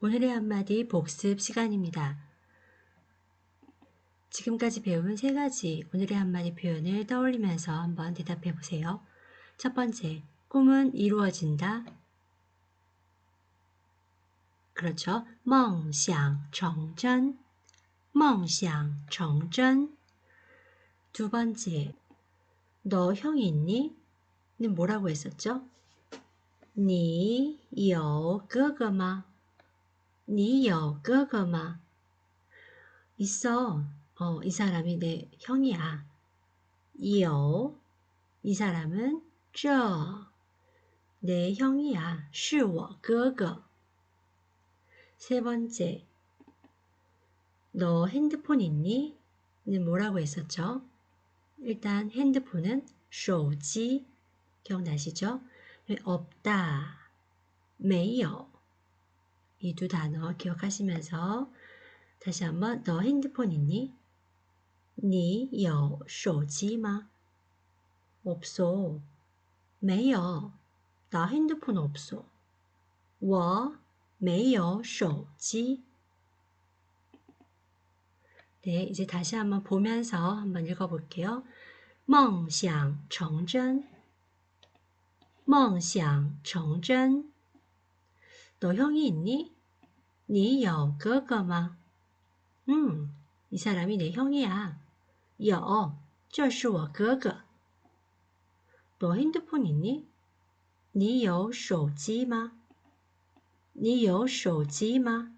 오늘의 한마디 복습 시간입니다. 지금까지 배운 세 가지 오늘의 한마디 표현을 떠올리면서 한번 대답해 보세요. 첫 번째, 꿈은 이루어진다. 그렇죠. 梦想成真,梦想成真. 두 번째, 너 형이 있니? 는 뭐라고 했었죠? 你有哥哥吗? 你有哥哥吗? 있어. 어, 이 사람이 내 형이야. 有. 이 사람은 这. 내 형이야. 是我哥哥. 세 번째. 너 핸드폰 있니? 는 뭐라고 했었죠? 일단 핸드폰은 手机 기억나시죠? 없다. 没有. 이 두 단어 기억하시면서 다시 한번 너 핸드폰 있니? 你有手机吗? 없어. 没有. 나 핸드폰 없어. 我没有手机. 네, 이제 다시 한번 보면서 한번 읽어볼게요. 梦想成真.梦想成真. 너 형이 있니? 你有哥哥吗? 음, 이 사람이 내 형이야. 有,这是我哥哥. 너 핸드폰 있니? 你有手机吗?你有手机吗?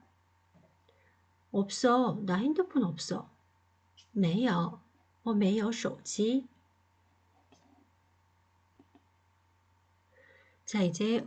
없어. 나 핸드폰 없어. 没有,我没有手机. 자, 이제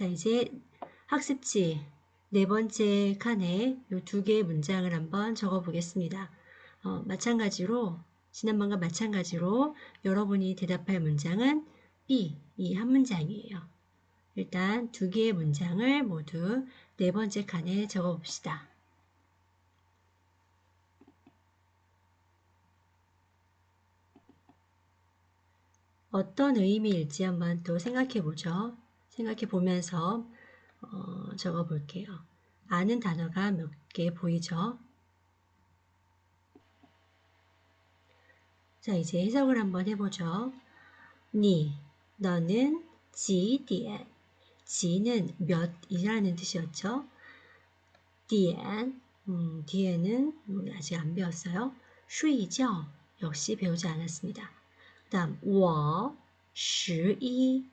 자, 이제 학습지 네 번째 칸에 이 두 개의 문장을 한번 적어 보겠습니다. 어, 마찬가지로 지난번과 마찬가지로 여러분이 대답할 문장은 B 이 한 문장이에요. 일단 두 개의 문장을 모두 네 번째 칸에 적어 봅시다. 어떤 의미일지 한번 또 생각해 보죠. 생각해 보면서 어, 적어 볼게요. 아는 단어가 몇 개 보이죠? 자, 이제 해석을 한번 해보죠. 니, 너는 지点, 지는 몇이라는 뜻이었죠. 点, 음, 뒤에는 우리 아직 안 배웠어요. 睡觉 역시 배우지 않았습니다. 그 다음 我十一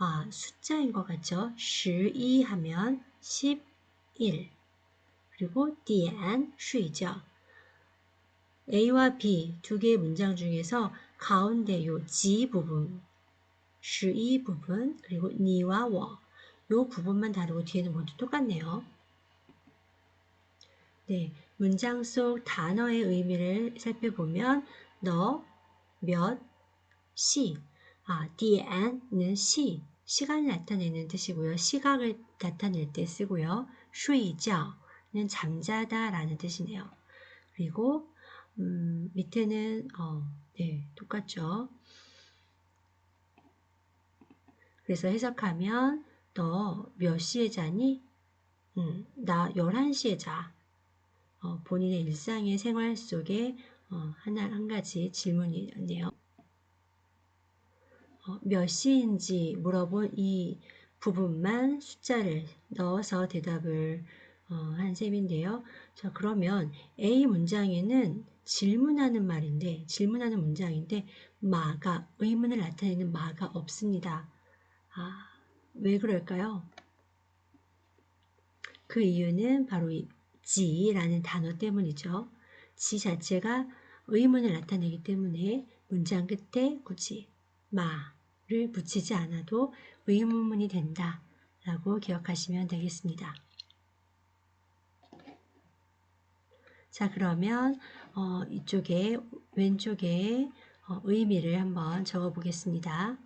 아, 숫자인 것 같죠? 11 하면 11 그리고 点 睡觉 A와 B 두 개의 문장 중에서 가운데 요 지 부분 12 부분 그리고 니와 워 요 부분만 다르고 뒤에는 모두 똑같네요. 네, 문장 속 단어의 의미를 살펴보면 너, 몇, 시, 아, 点는 시, 시간을 나타내는 뜻이고요. 시각을 나타낼 때 쓰고요. 睡觉는 잠자다 라는 뜻이네요. 그리고 음, 밑에는 어, 네, 똑같죠. 그래서 해석하면 너 몇 시에 자니? 음, 나 11시에 자. 어, 본인의 일상의 생활 속에 어, 하나 한 가지 질문이었네요. 어, 몇 시인지 물어본 이 부분만 숫자를 넣어서 대답을 어, 한 셈인데요. 자, 그러면 A 문장에는 질문하는 말인데, 질문하는 문장인데, 마가, 의문을 나타내는 마가 없습니다. 아, 왜 그럴까요? 그 이유는 바로 이 지라는 단어 때문이죠. 지 자체가 의문을 나타내기 때문에 문장 끝에 굳이 마를 붙이지 않아도 의문문이 된다 라고 기억하시면 되겠습니다. 자 그러면 어, 이쪽에 왼쪽에 어, 의미를 한번 적어 보겠습니다.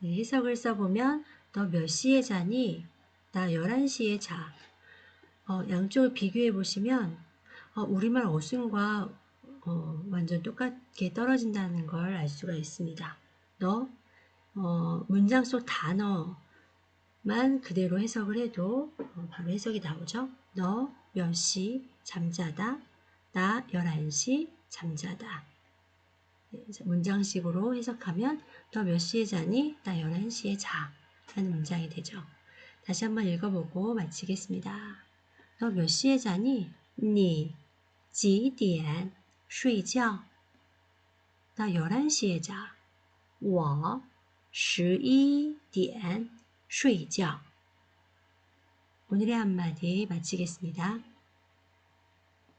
네, 해석을 써보면 너 몇 시에 자니? 나 11시에 자. 어, 양쪽을 비교해 보시면 어, 우리말 어순과 어, 완전 똑같게 떨어진다는 걸 알 수가 있습니다. 너 어, 문장 속 단어만 그대로 해석을 해도 어, 바로 해석이 나오죠. 너 몇 시 잠자다 나 11시 잠자다 네, 문장식으로 해석하면 너 몇 시에 자니? 나 11시에 자 라는 문장이 되죠. 다시 한번 읽어보고 마치겠습니다. 너 몇 시에 자니? 니几点 睡觉? 나 11시에 자. 我十一点睡觉. 오늘의 한마디 마치겠습니다.